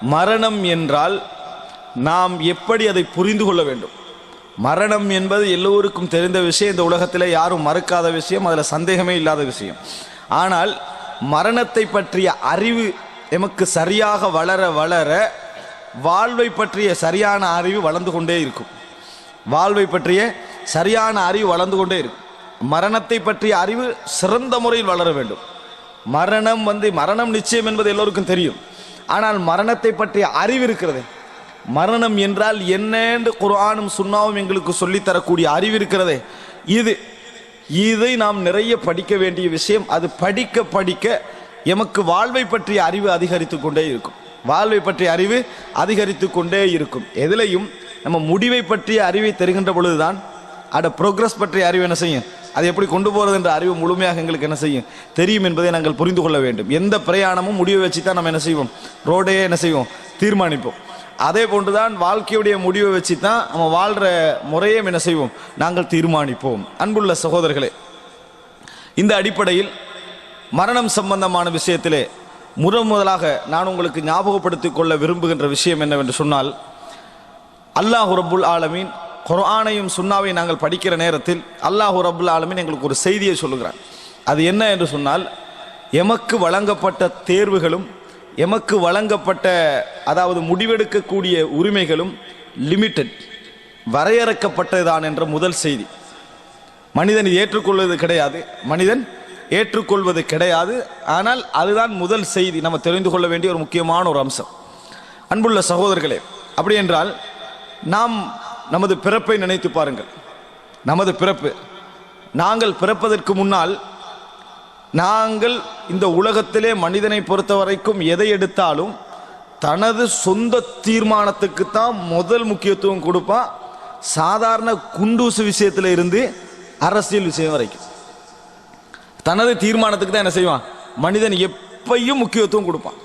மரணம் என்றால் நாம் எப்படி அதை புரிந்து கொள்ள வேண்டும்? மரணம் என்பது எல்லோருக்கும் தெரிந்த விஷயம். இந்த உலகத்தில் யாரும் மறுக்காத விஷயம் அதில் சந்தேகமே இல்லாத விஷயம். ஆனால் மரணத்தை பற்றிய அறிவு எமக்கு சரியாக வளர வளர வாழ்வை பற்றிய சரியான அறிவு வளர்ந்து கொண்டே இருக்கும். வாழ்வை பற்றிய சரியான அறிவு வளர்ந்து கொண்டே இருக்கும். மரணத்தை பற்றிய அறிவு சிறந்த முறையில் வளர வேண்டும். மரணம் வந்து மரணம் நிச்சயம் என்பது எல்லோருக்கும் தெரியும். ஆனால் மரணத்தை பற்றிய அறிவு இருக்கிறது. மரணம் என்றால் என்னென்று குரானும் சுண்ணாவும் எங்களுக்கு சொல்லித் தரக்கூடிய அறிவு இருக்கிறது. இது இதை நாம் நிறைய படிக்க வேண்டிய விஷயம். அது படிக்க படிக்க எமக்கு வாழ்வை பற்றிய அறிவு அதிகரித்து கொண்டே இருக்கும். வாழ்வை பற்றிய அறிவு அதிகரித்து கொண்டே இருக்கும். எதிலையும் நம்ம முடிவை பற்றிய அறிவை தெரிகின்ற பொழுதுதான் அட ப்ரோக்ரஸ் பற்றிய அறிவு என்ன செய்யும்? அது எப்படி கொண்டு போகிறது என்ற அறிவு முழுமையாக எங்களுக்கு என்ன செய்யும்? தெரியும் என்பதை நாங்கள் புரிந்து கொள்ள வேண்டும். எந்த பிரயாணமும் முடிவை வச்சு தான் நம்ம என்ன செய்வோம்? ரோடையே என்ன செய்வோம்? தீர்மானிப்போம். அதே போன்றுதான் வாழ்க்கையுடைய முடிவை வச்சு தான் நம்ம வாழ்கிற முறையை என்ன செய்வோம்? நாங்கள் தீர்மானிப்போம். அன்புள்ள சகோதரர்களே இந்த அடிப்படையில் மரணம் சம்பந்தமான விஷயத்திலே முதன் முதலாக நான் உங்களுக்கு ஞாபகப்படுத்திக் கொள்ள விரும்புகின்ற விஷயம் என்னவென்று சொன்னால் அல்லாஹ் ரபுல் ஆலமீன் குரானையும் சுண்ணாவையும் நாங்கள் படிக்கிற நேரத்தில் அல்லாஹ் ரபுல் ஆலமின் எங்களுக்கு ஒரு செய்தியை சொல்லுகிறார். அது என்ன என்று சொன்னால் எமக்கு வழங்கப்பட்ட தேர்வுகளும் எமக்கு வழங்கப்பட்ட அதாவது முடிவெடுக்கக்கூடிய உரிமைகளும் லிமிட்டட் வரையறுக்கப்பட்டதுதான் என்ற முதல் செய்தி. மனிதன் ஏற்றுக்கொள்வது கிடையாது. மனிதன் ஏற்றுக்கொள்வது கிடையாது. ஆனால் அதுதான் முதல் செய்தி. நம்ம தெரிந்து கொள்ள வேண்டிய ஒரு முக்கியமான ஒரு அம்சம். அன்புள்ள சகோதரர்களே அப்படி என்றால் நாம் நமது பிறப்பை நினைத்து பாருங்கள். நமது பிறப்பு. நாங்கள் பிறப்பதற்கு முன்னால் நாங்கள் இந்த உலகத்திலே மனிதனை பொறுத்த வரைக்கும் எதை எடுத்தாலும் தனது சொந்த தீர்மானத்துக்கு தான் முதல் முக்கியத்துவம் கொடுப்பான் சாதாரண குண்டூசு விஷயத்தில் இருந்து அரசியல் விஷயம் வரைக்கும். தனது தீர்மானத்துக்கு தான் என்ன செய்வான்? மனிதன் எப்பையும் முக்கியத்துவம் கொடுப்பான்.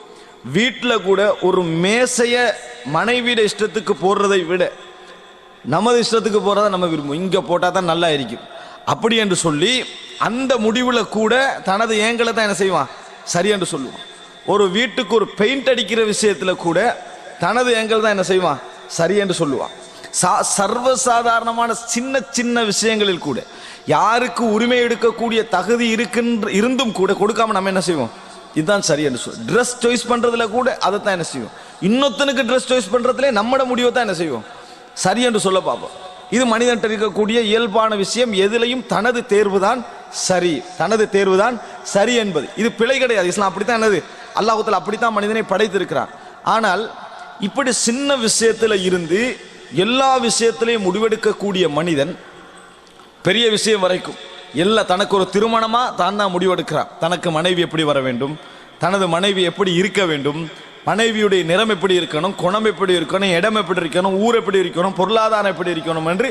வீட்டில் கூட ஒரு மேசைய மனைவியிட இஷ்டத்துக்கு போடுறதை விட நமது இஷ்டத்துக்கு போகிறத நம்ம விரும்புவோம். இங்கே போட்டால் தான் நல்லா இருக்கும் அப்படி என்று சொல்லி அந்த முடிவில் கூட தனது ஏங்களை தான் என்ன செய்வான்? சரி என்று சொல்லுவான். ஒரு வீட்டுக்கு ஒரு பெயிண்ட் அடிக்கிற விஷயத்தில் கூட தனது ஏங்கல் தான் என்ன செய்வான்? சரி என்று சொல்லுவான். சா சர்வசாதாரணமான சின்ன சின்ன விஷயங்களில் கூட யாருக்கு உரிமை எடுக்கக்கூடிய தகுதி இருக்கின்ற இருந்தும் கூட கொடுக்காம நம்ம என்ன செய்வோம்? இதுதான் சரி என்று சொல் ட்ரெஸ் சாய்ஸ் பண்ணுறதுல கூட அதை தான் என்ன செய்வோம். இன்னொருத்தனுக்கு ட்ரெஸ் சாய்ஸ் பண்ணுறதுலே நம்மட முடிவை தான் என்ன செய்வோம்? சரி என்று சொல்ல பார்ப்போம். இது மனிதன் இருக்கக்கூடிய இயல்பான விஷயம் எதிலையும் தனது தேர்வு தான் சரி. தனது தேர்வு தான் சரி என்பது. இது பிழை கிடையாது. இஸ்லாம் அப்படித்தான் என்னது? அல்லாஹத்தில் அப்படித்தான் மனிதனை படைத்திருக்கிறான். ஆனால் இப்படி சின்ன விஷயத்தில் இருந்து எல்லா விஷயத்திலையும் முடிவெடுக்கக்கூடிய மனிதன் பெரிய விஷயம் வரைக்கும். எல்லா தனக்கு ஒரு திருமணமாக தான் தான் முடிவெடுக்கிறான். தனக்கு மனைவி எப்படி வர வேண்டும்? தனது மனைவி எப்படி இருக்க வேண்டும்? மனைவியுடைய நிறம் எப்படி இருக்கணும் குணம் எப்படி இருக்கணும் இடம் எப்படி இருக்கணும் ஊர் எப்படி இருக்கணும் பொருளாதாரம் எப்படி இருக்கணும் என்று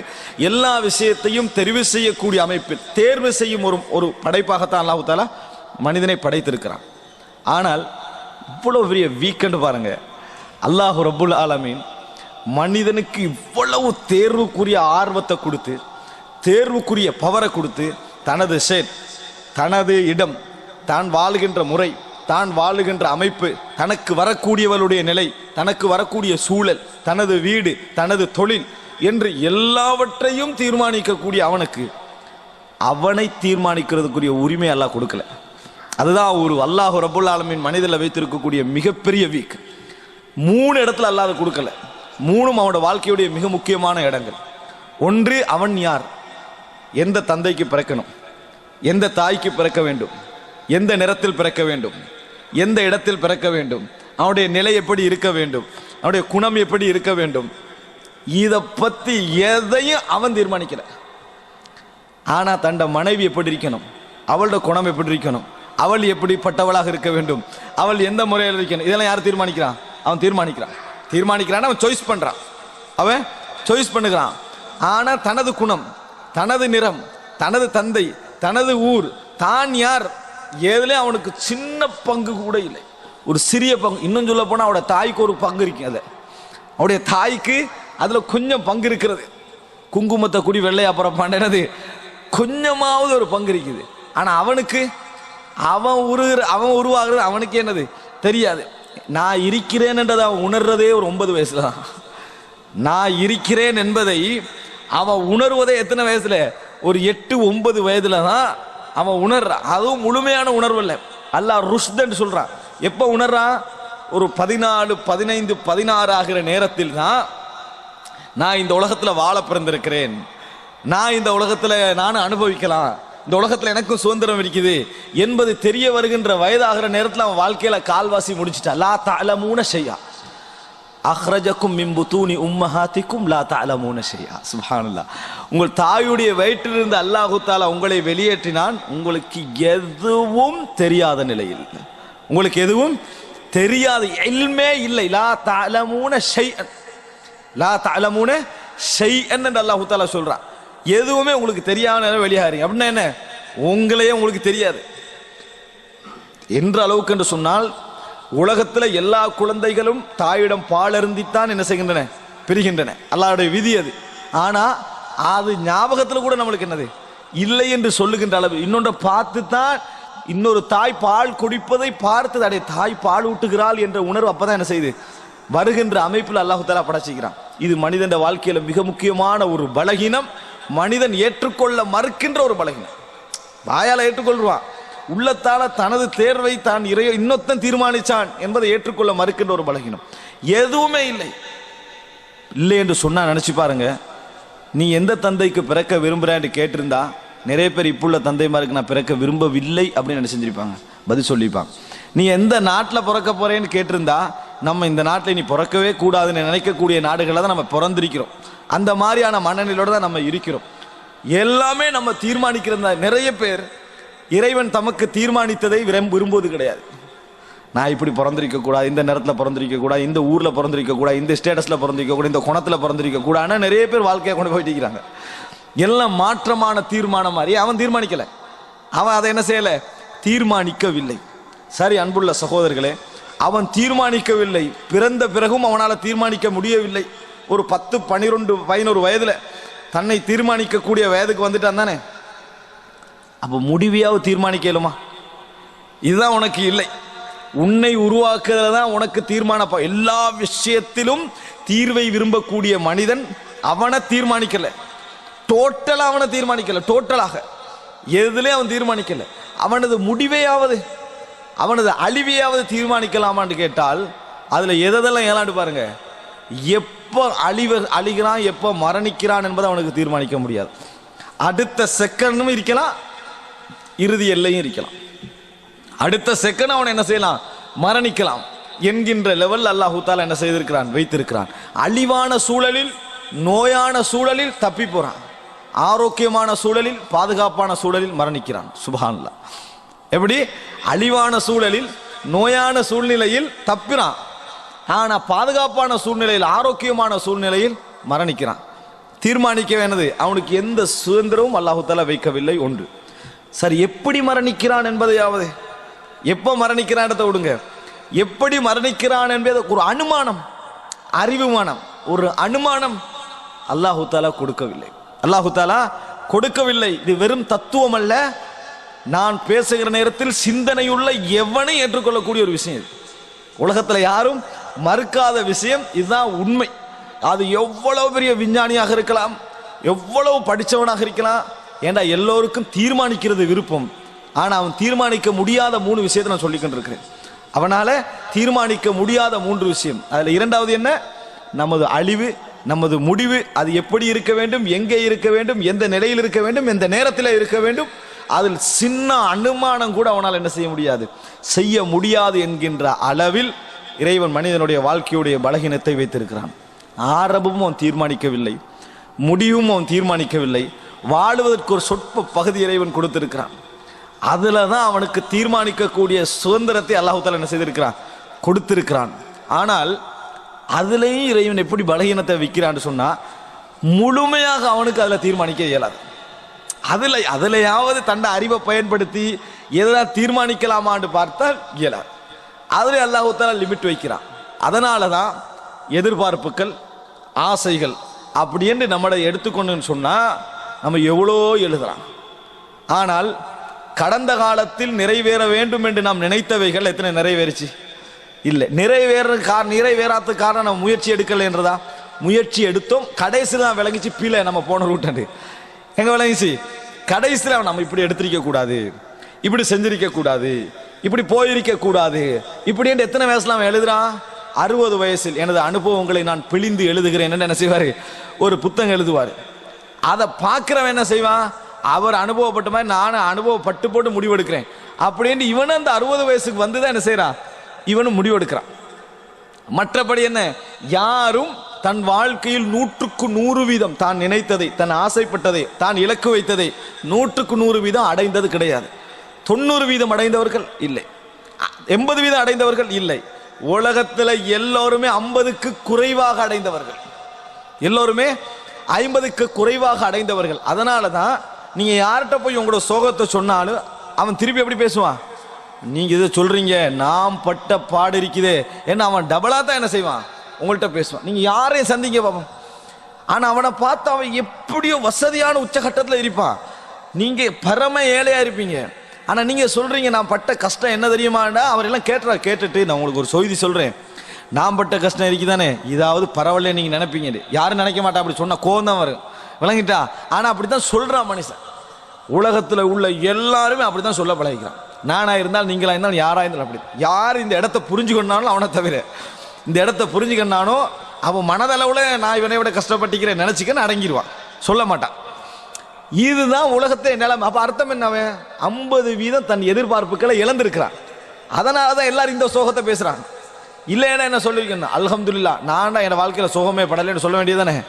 எல்லா விஷயத்தையும் தெரிவு செய்யக்கூடிய அமைப்பில் தேர்வு செய்யும் ஒரு ஒரு படைப்பாகத்தான் அல்லாஹு தாலா மனிதனை படைத்திருக்கிறான். ஆனால் இவ்வளோ பெரிய வீக்கெண்டு பாருங்க. அல்லாஹு ரபுல் ஆலமீன் மனிதனுக்கு இவ்வளவு தேர்வுக்குரிய ஆர்வத்தை கொடுத்து தேர்வுக்குரிய பவரை கொடுத்து தனது ஷேட் தனது இடம் தான் வாழ்கின்ற முறை தான் வாழுகின்ற அமைப்பு தனக்கு வரக்கூடியவளுடைய நிலை தனக்கு வரக்கூடிய சூழல் தனது வீடு தனது தொழில் என்று எல்லாவற்றையும் தீர்மானிக்கக்கூடிய அவனுக்கு அவனை தீர்மானிக்கிறதுக்குரிய உரிமை எல்லாம் கொடுக்கல. அதுதான் ஒரு அல்லாஹ் ரபுல் ஆலமின் மனிதனில் வைத்திருக்கக்கூடிய மிகப்பெரிய வீக். மூணு இடத்துல அல்லாத கொடுக்கல. மூணும் அவனோட வாழ்க்கையுடைய மிக முக்கியமான இடங்கள். ஒன்று அவன் யார்? எந்த தந்தைக்கு பிறக்கணும்? எந்த தாய்க்கு பிறக்க வேண்டும்? எந்த நிறத்தில் பிறக்க வேண்டும்? எந்த இடத்தில் பிறக்க வேண்டும்? அவனுடைய நிலை எப்படி இருக்க வேண்டும்? அவனுடைய குணம் எப்படி இருக்க வேண்டும்? இதை பற்றி எதையும் அவன் தீர்மானிக்கல. ஆனால் தண்ட மனைவி எப்படி இருக்கணும்? அவளோட குணம் எப்படி இருக்கணும்? அவள் எப்படிப்பட்டவளாக இருக்க வேண்டும்? அவள் எந்த முறையில் இருக்கணும்? இதெல்லாம் யார் தீர்மானிக்கிறான்? அவன் தீர்மானிக்கிறான். தீர்மானிக்கிறான் அவன் சாய்ஸ் பண்ணுறான் அவன் சாய்ஸ் பண்ணுகிறான். ஆனால் தனது குணம் தனது நிறம் தனது தந்தை தனது ஊர் தான் யார்? ஏதுல அவனுக்கு சின்ன பங்கு கூட இல்லை. ஒரு சிறிய பங்கு இன்னும் சொல்ல போனா அவட தாய்க்கு ஒரு பங்கு இருக்கு அது அவருடைய தாய்க்கு அதுல கொஞ்சம் பங்கு இருக்கிறது. குங்குமத்தை குடி வெள்ளை அப்புறம் கொஞ்சமாவது ஒரு பங்கு இருக்குது. ஆனா அவனுக்கு அவன் உருகிற அவன் உருவாகிறது அவனுக்கு என்னது? தெரியாது. நான் இருக்கிறேன்ன்றதை அவன் உணர்றதே ஒரு ஒன்பது வயசுல தான். நான் இருக்கிறேன் என்பதை அவன் உணர்வதே எத்தனை வயசுல? ஒரு எட்டு ஒன்பது வயதுல தான் அவன் உணர்றான் அதுவும் முழுமையான உணர்வு இல்லை. அல்லாஹ் ருஷ்தன்னு சொல்கிறான் எப்போ உணர்றான் ஒரு பதினாலு பதினைந்து பதினாறு ஆகிற நேரத்தில் தான் நான் இந்த உலகத்தில் வாழ பிறந்திருக்கிறேன். நான் இந்த உலகத்தில் நானும் அனுபவிக்கலாம். இந்த உலகத்தில் எனக்கும் சுதந்திரம் இருக்குது. என்பது தெரிய வருகின்ற வயதாகிற நேரத்தில் அவன் வாழ்க்கையில் கால்வாசி முடிச்சிட்டா லா தலமூன செய்யா அஹ்ரஜக்கும் மிம்புத்தூனி உம்மஹாத்திக்கும் லா தாலமூன செய்யா சுப்ஹானல்லாஹ் உங்கள் தாயுடைய வயிற்றிலிருந்து அல்லாஹு தாலா உங்களை வெளியேற்றினான். உங்களுக்கு எதுவும் தெரியாத நிலையில். உங்களுக்கு எதுவும் தெரியாத எல்மே இல்லை. லா தாலமூன ஷைஅன். லா தாலமூன ஷெய் என்று அல்லாஹு தாலா சொல்கிறான் எதுவுமே உங்களுக்கு தெரியாத வெளியாகிறீங்க அப்படின்னா என்ன? உங்களையே உங்களுக்கு தெரியாது. என்ற அளவுக்கு என்று சொன்னால் உலகத்தில் எல்லா குழந்தைகளும் தாயிடம் பால் அருந்தித்தான் என்ன செய்கின்றன? பிரிகின்றன. அல்லாஹ்வுடைய விதி அது. ஆனால் அது ஞாபகத்தில் கூட நம்மளுக்கு என்னது? இல்லை என்று சொல்லுகின்ற அளவு. இன்னொன்றை பார்த்து தான் இன்னொரு தாய் பால் குடிப்பதை பார்த்து அடைய தாய் பால் ஊட்டுகிறாள் என்ற உணர்வு அப்பதான் என்ன செய்யுது வருகின்ற அமைப்பில் அல்லாஹு தாலா படைச்சிக்கிறான். இது மனிதன் வாழ்க்கையில் மிக முக்கியமான ஒரு பலகீனம். மனிதன் ஏற்றுக்கொள்ள மறுக்கின்ற ஒரு பலகீனம். வாயால் ஏற்றுக்கொள்வான். உள்ளத்தால தனது தேர்வை தான் இறைய இன்னொத்தன் தீர்மானிச்சான் என்பதை ஏற்றுக்கொள்ள மறுக்கின்ற ஒரு பலகீனம். எதுவுமே இல்லை. இல்லை என்று சொன்னா நினைச்சு பாருங்க. நீ எந்த தந்தைக்கு பிறக்க விரும்புறேன்னு கேட்டிருந்தா நிறைய பேர் இப்புள்ள தந்தைமாருக்கு நான் பிறக்க விரும்பவில்லை அப்படின்னு நினச்சிருப்பாங்க பதில் சொல்லிப்பாங்க. நீ எந்த நாட்டில் பிறக்க போறேன்னு கேட்டிருந்தா நம்ம இந்த நாட்டில் நீ பிறக்கவே கூடாதுன்னு நினைக்கக்கூடிய நாடுகளில் தான் நம்ம பிறந்திருக்கிறோம். அந்த மாதிரியான மனநிலையோடு தான் நம்ம இருக்கிறோம். எல்லாமே நம்ம தீர்மானிக்கிறதா நிறைய பேர் இறைவன் தமக்கு தீர்மானித்ததை விரும்ப விரும்புவது கிடையாது. நான் இப்படி பிறந்திருக்க கூடாது இந்த நேரத்தில் பிறந்திருக்க கூடாது இந்த ஊரில் பிறந்திருக்க கூடாது இந்த ஸ்டேட்டஸில் பிறந்திருக்க கூடாது இந்த குணத்தில் பிறந்திருக்க கூடாது நிறைய பேர் வாழ்க்கையை கொண்டு போயிட்டு இருக்கிறாங்க. எல்லாம் மாற்றமான தீர்மானம் மாதிரி அவன் தீர்மானிக்கலை. அவன் அதை என்ன செய்யலை? தீர்மானிக்கவில்லை. சரி அன்புள்ள சகோதரர்களே அவன் தீர்மானிக்கவில்லை. பிறந்த பிறகும் அவனால் தீர்மானிக்க முடியவில்லை. ஒரு பத்து பன்னிரெண்டு பதினோரு வயதில் தன்னை தீர்மானிக்கக்கூடிய வயதுக்கு வந்துட்டான் தானே? அப்போ முடிவையாவது தீர்மானிக்கலுமா இதுதான் உனக்கு இல்லை. உன்னை உருவாக்குறதுல தான் உனக்கு தீர்மான எல்லா விஷயத்திலும் தீர்வை விரும்பக்கூடிய மனிதன் அவனை தீர்மானிக்கல. டோட்டலாக அவனை தீர்மானிக்கல டோட்டலாக எதுலேயும் அவன் தீர்மானிக்கல. அவனது முடிவையாவது அவனது அழிவையாவது தீர்மானிக்கலாமான்னு கேட்டால் அதில் எதெல்லாம் ஏலாண்டு பாருங்க. எப்போ அழிவ அழிகிறான் எப்போ மரணிக்கிறான் என்பதை அவனுக்கு தீர்மானிக்க முடியாது. அடுத்த செகண்டும் இருக்கலாம் இறுதி எல்லையும் இருக்கலாம். அடுத்த செகண்ட் அவன் என்ன செய்யலாம்? மரணிக்கலாம். என்கின்ற லெவல் அல்லாஹு தாலா என்ன செய்திருக்கிறான்? வைத்திருக்கிறான். அழிவான சூழலில் நோயான சூழலில் தப்பி போறான். ஆரோக்கியமான சூழலில் பாதுகாப்பான சூழலில் மரணிக்கிறான். சுபஹான்லா எப்படி? அழிவான சூழலில் நோயான சூழ்நிலையில் தப்பிறான். ஆனால் பாதுகாப்பான சூழ்நிலையில் ஆரோக்கியமான சூழ்நிலையில் மரணிக்கிறான். தீர்மானிக்க வேண்டது அவனுக்கு எந்த சுதந்திரமும் அல்லாஹு வைக்கவில்லை. ஒன்று. சரி எப்படி மரணிக்கிறான் என்பதையாவது? எப்போ மரணிக்கிறான்றதை விடுங்க. எப்படி மரணிக்கிறான் என்பது ஒரு அனுமானம் அறிவுமானம் ஒரு அனுமானம் அல்லாஹு தாலா கொடுக்கவில்லை. அல்லாஹு தாலா கொடுக்கவில்லை. இது வெறும் தத்துவம் அல்ல. நான் பேசுகிற நேரத்தில் சிந்தனையுள்ள எவனை ஏற்றுக்கொள்ளக்கூடிய ஒரு விஷயம் இது. உலகத்தில் யாரும் மறுக்காத விஷயம் இதுதான் உண்மை. அது எவ்வளவு பெரிய விஞ்ஞானியாக இருக்கலாம் எவ்வளவு படித்தவனாக இருக்கலாம் ஏண்டா எல்லோருக்கும் தீர்மானிக்கிறது விருப்பம்? ஆனால் அவன் தீர்மானிக்க முடியாத மூணு விஷயத்தை நான் சொல்லிக் இருக்கிறேன் அவனால் தீர்மானிக்க முடியாத மூன்று விஷயம். அதில் இரண்டாவது என்ன? நமது அழிவு நமது முடிவு அது எப்படி இருக்க வேண்டும் எங்கே இருக்க வேண்டும் எந்த நிலையில் இருக்க வேண்டும் எந்த நேரத்தில் இருக்க வேண்டும் அதில் சின்ன அனுமானம் கூட அவனால் என்ன செய்ய முடியாது. செய்ய முடியாது என்கின்ற அளவில் இறைவன் மனிதனுடைய வாழ்க்கையுடைய பலகீனத்தை வைத்திருக்கிறான். ஆரம்பமும் அவன் தீர்மானிக்கவில்லை முடிவும் அவன் தீர்மானிக்கவில்லை வாழுவதற்கு ஒரு சொற்ப பகுதி இறைவன் கொடுத்திருக்கிறான். அதில் தான் அவனுக்கு தீர்மானிக்கக்கூடிய சுதந்திரத்தை அல்லாஹு என்ன செய்திருக்கிறான்? கொடுத்திருக்கிறான். ஆனால் அதுலேயும் இறைவன் எப்படி பலகீனத்தை விற்கிறான்னு சொன்னால் முழுமையாக அவனுக்கு அதில் தீர்மானிக்க இயலாது. அதில் அதிலையாவது தண்டை அறிவை பயன்படுத்தி எதெல்லாம் தீர்மானிக்கலாமான்னு பார்த்தால் இயலாது. அதில் அல்லாஹு லிமிட் வைக்கிறான். அதனால தான் எதிர்பார்ப்புகள் ஆசைகள் அப்படி என்று நம்மளை எடுத்துக்கொண்டுன்னு சொன்னால் நம்ம எவ்வளோ எழுதலாம். ஆனால் கடந்த காலத்தில் நிறைவேற வேண்டும் என்று நாம் நினைத்தவைகள் எத்தனை நிறைவேறுச்சு? இல்லை நிறைவேற கார நிறைவேறாத காரணம் நம்ம முயற்சி எடுக்கலைன்றதா முயற்சி எடுத்தோம் கடைசியில் தான் விளங்கிச்சு பீல நம்ம போன ரூட்டு எங்கே விளங்கிச்சு? கடைசியில் நம்ம இப்படி எடுத்திருக்க கூடாது. இப்படி செஞ்சிருக்க கூடாது. இப்படி போயிருக்க கூடாது. இப்படின்னு எத்தனை வயசுல அவன் எழுதுறான்? அறுபது வயசில் எனது அனுபவங்களை நான் பிழிந்து எழுதுகிறேன். என்ன செய்வார்? ஒரு புத்தகம் எழுதுவார். அதை பார்க்குறவன் என்ன செய்வான்? அவர் அனுபவப்பட்ட மாதிரி நானும் அனுபவப்பட்டு போட்டு முடிவெடுக்கிறேன். அப்படின்னு இவனும் அந்த அறுபது வயசுக்கு வந்து தான் என்ன செய்கிறான் இவனும் முடிவெடுக்கிறான். மற்றபடி என்ன? யாரும் தன் வாழ்க்கையில் நூற்றுக்கு நூறு வீதம் தான் நினைத்ததை தன் ஆசைப்பட்டதை தான் இலக்கு வைத்ததை நூற்றுக்கு நூறு வீதம் அடைந்தது கிடையாது. தொண்ணூறு வீதம் அடைந்தவர்கள் இல்லை. எண்பது வீதம் அடைந்தவர்கள் இல்லை. உலகத்தில் எல்லோருமே ஐம்பதுக்கு குறைவாக அடைந்தவர்கள். எல்லோருமே ஐம்பதுக்கு குறைவாக அடைந்தவர்கள். அதனால தான் நீங்கள் யார்கிட்ட போய் உங்களோட சோகத்தை சொன்னாலும் அவன் திருப்பி எப்படி பேசுவான்? நீங்கள் இதை சொல்கிறீங்க நாம் பட்ட பாடு இருக்குதே. ஏன்னா அவன் டபுளாக தான் என்ன செய்வான்? உங்கள்கிட்ட பேசுவான். நீங்கள் யாரையும் சந்திங்க பாப்போம். ஆனால் அவனை பார்த்து அவன் எப்படியோ வசதியான உச்சகட்டத்தில் இருப்பான். நீங்கள் பரம ஏழையாக இருப்பீங்க. ஆனால் நீங்கள் சொல்கிறீங்க நான் பட்ட கஷ்டம் என்ன தெரியுமாண்டா? அவரெல்லாம் கேட்டுறா கேட்டுட்டு நான் உங்களுக்கு ஒரு செய்தி சொல்கிறேன் நான் பட்ட கஷ்டம் இருக்குதானே? இதாவது பரவாயில்ல நீங்கள் நினைப்பீங்க. யாரும் நினைக்க மாட்டா அப்படி சொன்ன கோவம் தான் வரும். விளங்கிட்டா? ஆனால் அப்படி தான் சொல்கிறான் மனுஷன். உலகத்தில் உள்ள எல்லாருமே அப்படித்தான் சொல்ல பழகிக்கிறான். நானாக இருந்தால் நீங்களாக இருந்தாலும் யாராக இருந்தாலும் அப்படி. யார் இந்த இடத்த புரிஞ்சுக்கொண்டாலும் அவனை தவிர. இந்த இடத்த புரிஞ்சுக்கணானோ அவன் மனதளவில் நான் இவனை விட கஷ்டப்பட்டுக்கிறேன் நினச்சிக்கன்னு அடங்கிடுவான். சொல்ல மாட்டான். இதுதான் உலகத்தை நிலைமை. அப்போ அர்த்தம் என்ன அவன்? ஐம்பது வீதம் தன் எதிர்பார்ப்புகளை இழந்திருக்கிறான். அதனால தான் எல்லாரும் இந்த சோகத்தை பேசுகிறான் இல்லைன்னா என்ன சொல்லியிருக்கேன் அல்ஹம்துலில்லா நான் என் வாழ்க்கையில் சோகமே படலைன்னு சொல்ல வேண்டியதானே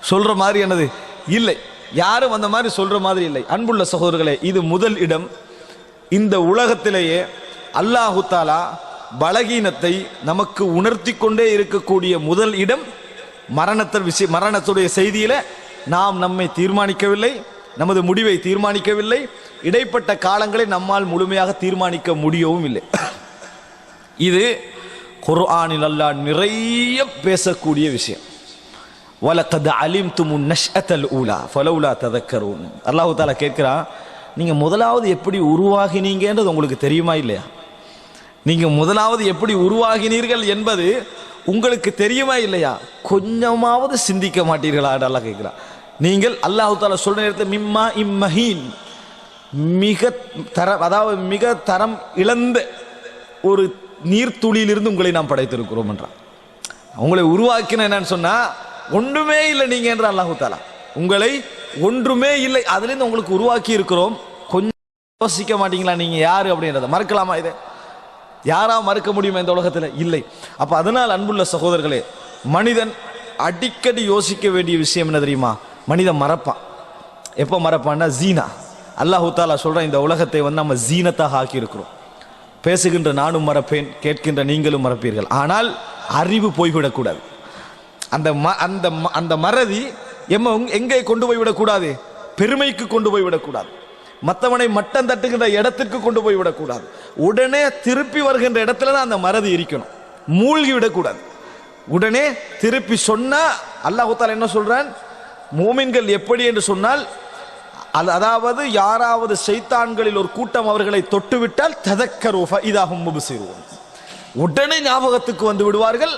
சொல்கிற மாதிரி என்னது? இல்லை. யாரும் அந்த மாதிரி சொல்கிற மாதிரி இல்லை. அன்புள்ள சகோதரர்களே இது முதல் இடம். இந்த உலகத்திலேயே அல்லாஹு தாலா பலகீனத்தை நமக்கு உணர்த்தி கொண்டே இருக்கக்கூடிய முதல் இடம். மரணத்தை விஷய மரணத்துடைய செய்தியில் நாம் நம்மை தீர்மானிக்கவில்லை. நமது முடிவை தீர்மானிக்கவில்லை. இடைப்பட்ட காலங்களை நம்மால் முழுமையாக தீர்மானிக்க முடியவும் இல்லை. இது குர்ஆனில் அல்லாஹ் நிறைய பேசக்கூடிய விஷயம். வலக்கத் அலிம்துமு நஷ்அத்தல் ஊலா ஃபலவுலா ததக்கரூன். அல்லாஹு தாலா கேட்குறான் நீங்கள் முதலாவது எப்படி உருவாகினீங்கன்றது உங்களுக்கு தெரியுமா இல்லையா? நீங்கள் முதலாவது எப்படி உருவாகினீர்கள் என்பது உங்களுக்கு தெரியுமா இல்லையா? கொஞ்சமாவது சிந்திக்க மாட்டீர்களா? அல்லாஹ் கேட்குறான். நீங்கள் அல்லாஹு தாலா சொல்ற நேரத்தில் மிம்மா இம்மஹீன் மிக தரம் அதாவது மிக தரம் இழந்த ஒரு நீர்த்துளியிலிருந்து உங்களை நாம் படைத்திருக்கிறோம் என்றான் உங்களை உருவாக்கின என்னன்னு சொன்னா ஒன்றுமே இல்லை நீங்க என்ற அல்லாஹு தாலா உங்களை ஒன்றுமே இல்லை அதுலேருந்து உங்களுக்கு உருவாக்கி இருக்கிறோம். கொஞ்சம் யோசிக்க மாட்டீங்களா நீங்க யாரு அப்படின்றத? மறக்கலாமா இதை? யாரா மறுக்க முடியுமா இந்த உலகத்தில்? இல்லை. அப்போ அதனால் அன்புள்ள சகோதரர்களே மனிதன் அடிக்கடி யோசிக்க வேண்டிய விஷயம் என்ன தெரியுமா? மனிதன் மறப்பான். எப்போ மறப்பான்னா ஜீனா. அல்லாஹு தாலா இந்த உலகத்தை வந்து நம்ம ஜீனத்தாக ஆக்கியிருக்கிறோம். பேசுகின்ற நானும் மறப்பேன் கேட்கின்ற நீங்களும் மறப்பீர்கள். ஆனால் அறிவு போய்விடக்கூடாது. அந்த ம அந்த ம- அந்த மறதி எம்ம எங்கே கொண்டு போய் விடக்கூடாது பெருமைக்கு கொண்டு போய் விடக்கூடாது மற்றவனை மட்டம் தட்டுகின்ற இடத்திற்கு கொண்டு போய் விடக்கூடாது உடனே திருப்பி வருகின்ற இடத்துல தான் அந்த மறதி இருக்கணும் மூழ்கி விடக்கூடாது. உடனே திருப்பி சொன்னா அல்லாஹ் என்ன சொல்றான்? மோமின்கள் எப்படி என்று சொன்னால் அதாவது யாராவது சைத்தான்களில் ஒரு கூட்டம் அவர்களை தொட்டுவிட்டால் ததக்கரு இதாகும் முபுசிறுவோம் உடனே ஞாபகத்துக்கு வந்து விடுவார்கள்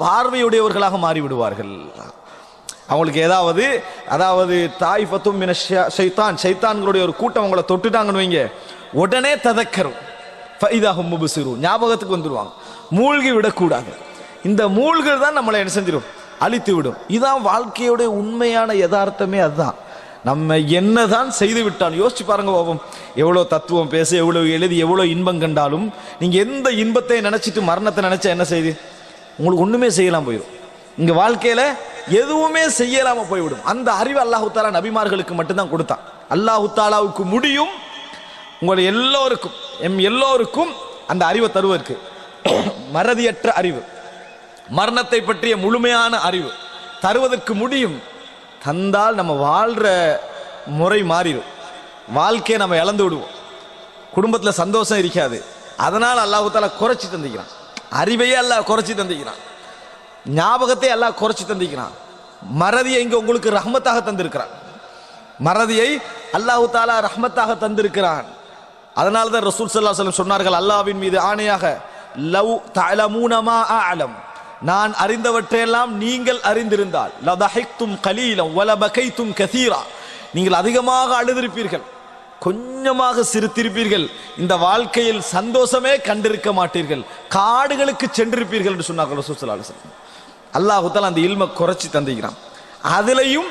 பார்வையுடையவர்களாக மாறிவிடுவார்கள். அவங்களுக்கு ஏதாவது அதாவது தாய் பத்தும் சைத்தான் சைத்தான்களுடைய ஒரு கூட்டம் அவங்கள தொட்டுட்டாங்கன்னு வைங்க உடனே ததக்கரும் இதாகும் முபுசிறு ஞாபகத்துக்கு வந்துடுவாங்க மூழ்கி விடக்கூடாது. இந்த மூழ்கள் தான் நம்மளை என்ன செஞ்சிடும் அழித்து விடும் இதான் வாழ்க்கையுடைய உண்மையான யதார்த்தமே அதுதான். நம்ம என்னதான் செய்து விட்டான் யோசிச்சு பாருங்க பாவம். எவ்வளோ தத்துவம் பேச எவ்வளோ எழுதி எவ்வளோ இன்பம் கண்டாலும் நீங்கள் எந்த இன்பத்தை நினச்சிட்டு மரணத்தை நினச்சா என்ன செய்யுது உங்களுக்கு ஒன்றுமே செய்யலாம் போயிடும். இங்கே வாழ்க்கையில் எதுவுமே செய்யலாமல் போய்விடும். அந்த அறிவு அல்லாஹுத்தாலா நபிமார்களுக்கு மட்டும்தான் கொடுத்தான். அல்லாஹுத்தாலாவுக்கு முடியும். உங்களை எல்லோருக்கும் எம் எல்லோருக்கும் அந்த அறிவை தருவதற்கு. மறதியற்ற அறிவு. மரணத்தை பற்றிய முழுமையான அறிவு. தருவதற்கு முடியும். தந்தால் நம்ம வாழ்ற முறை மாறிடும். வாழ்க்கையை நம்ம இழந்து விடுவோம். குடும்பத்தில் சந்தோஷம் இருக்காது. அதனால் அல்லாஹு தாலா குறைச்சி தந்திக்கிறான். அறிவையே அல்லாஹ் குறைச்சி தந்திக்கிறான். ஞாபகத்தை எல்லாம் குறைச்சி தந்திக்கிறான். மறதியை இங்கே உங்களுக்கு ரஹ்மத்தாக தந்திருக்கிறான். மறதியை அல்லாஹு தாலா ரஹ்மத்தாக தந்திருக்கிறான். அதனால தான் ரசூல் சல்லா சொல்லம் சொன்னார்கள் அல்லாஹ்வின் மீது ஆணையாக லவ் தலமூனமா அலம் நான் அறிந்தவற்றையெல்லாம் நீங்கள் அறிந்திருந்தால். லதஹிக்தும் கலீலம் வலபகைத்தும் கசீரா. நீங்கள் அதிகமாக அழுதிருப்பீர்கள். கொஞ்சமாக சிரித்திருப்பீர்கள். இந்த வாழ்க்கையில் சந்தோஷமே கண்டிருக்க மாட்டீர்கள். காடுகளுக்கு சென்றிருப்பீர்கள் என்று சொன்னார்கள் ரசூல் ஸல்லல்லாஹு அலைஹி அந்த இல்மை குறைச்சி தந்திக்கிறான் அதிலையும்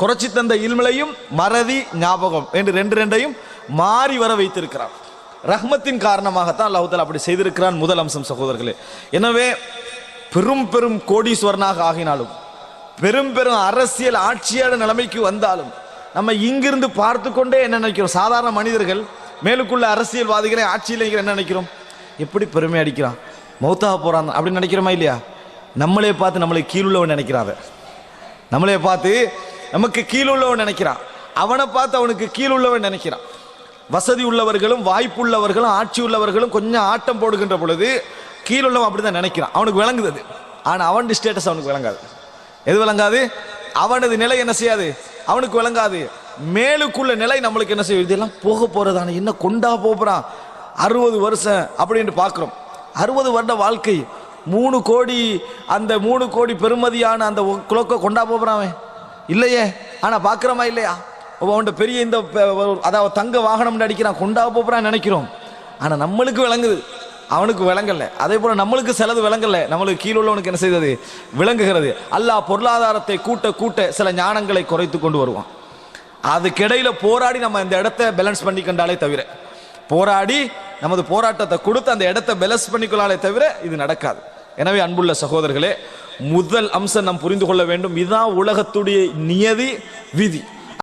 குறைச்சி தந்த இல்மலையும் மறதி ஞாபகம் என்று ரெண்டு ரெண்டையும் மாறி வர வைத்திருக்கிறான். ரஹ்மத்தின் காரணமாகத்தான் அல்லாஹுத்தால் அப்படி செய்திருக்கிறான் முதல் அம்சம் சகோதரர்களே. எனவே பெரும் பெரும் கோடீஸ்வரனாக ஆகினாலும் பெரும் பெரும் அரசியல் ஆட்சியாளர் நிலைமைக்கு வந்தாலும் நம்ம இங்கிருந்து பார்த்து கொண்டே என்ன நினைக்கிறோம்? சாதாரண மனிதர்கள் மேலுக்குள்ள அரசியல்வாதிகளை ஆட்சியில் என்ன நினைக்கிறோம்? எப்படி பெருமை அடிக்கிறான்? மௌத்தாக போகிறான் அப்படின்னு நினைக்கிறோமா இல்லையா? நம்மளே பார்த்து நம்மளை கீழுள்ளவன் நினைக்கிறாங்க நம்மளே பார்த்து நமக்கு கீழுள்ளவன் நினைக்கிறான். அவனை பார்த்து அவனுக்கு கீழுள்ளவன் நினைக்கிறான். வசதி உள்ளவர்களும் வாய்ப்பு உள்ளவர்களும் ஆட்சி உள்ளவர்களும் கொஞ்சம் ஆட்டம் போடுகின்ற பொழுது கீழுள்ளவன் அப்படிதான் நினைக்கிறான். அவனுக்கு விளங்குது அது. ஆனா அவன் ஸ்டேட்டஸ் அவனுக்கு விளங்காது. எது விளங்காது? அவனது நிலை என்ன செய்யாது? அவனுக்கு விளங்காது. மேலுக்குள்ள நிலை நம்மளுக்கு என்ன செய்யும்? இதெல்லாம் போக போகிறதான என்ன கொண்டா போகிறான் அறுபது வருஷம் அப்படின்னு பார்க்குறோம். அறுபது வருட வாழ்க்கை. மூணு கோடி அந்த மூணு கோடி பெருமதியான அந்த குலக்க கொண்டா போகிறான் இல்லையே? ஆனால் பார்க்குறோமா இல்லையா? அவன்கிட்ட பெரிய இந்த அதாவது தங்க வாகனம்னு அடிக்கிறான் கொண்டா போகிறான்னு நினைக்கிறோம். ஆனால் நம்மளுக்கு விளங்குது. அவனுக்கு விளங்கல அதே போல நம்மளுக்கு சிலது விளங்கல நம்மளுக்கு கீழே உள்ளவனுக்கு என்ன செய்தது? விளங்குகிறது. அல்லாஹ் பொருளாதாரத்தை கூட்ட கூட்ட சில ஞானங்களை குறைத்து கொண்டு வருவான். அதுக்கிடையில போராடி நம்ம இந்த இடத்த பேலன்ஸ் பண்ணிக்கொண்டாலே தவிர போராடி நமது போராட்டத்தை கொடுத்து அந்த இடத்த பேலன்ஸ் பண்ணிக்கொள்ளாலே தவிர இது நடக்காது. எனவே அன்புள்ள சகோதரர்களே முதல் அம்சம் நாம் புரிந்து கொள்ள வேண்டும். இதுதான் உலகத்துடைய நியதி விதி.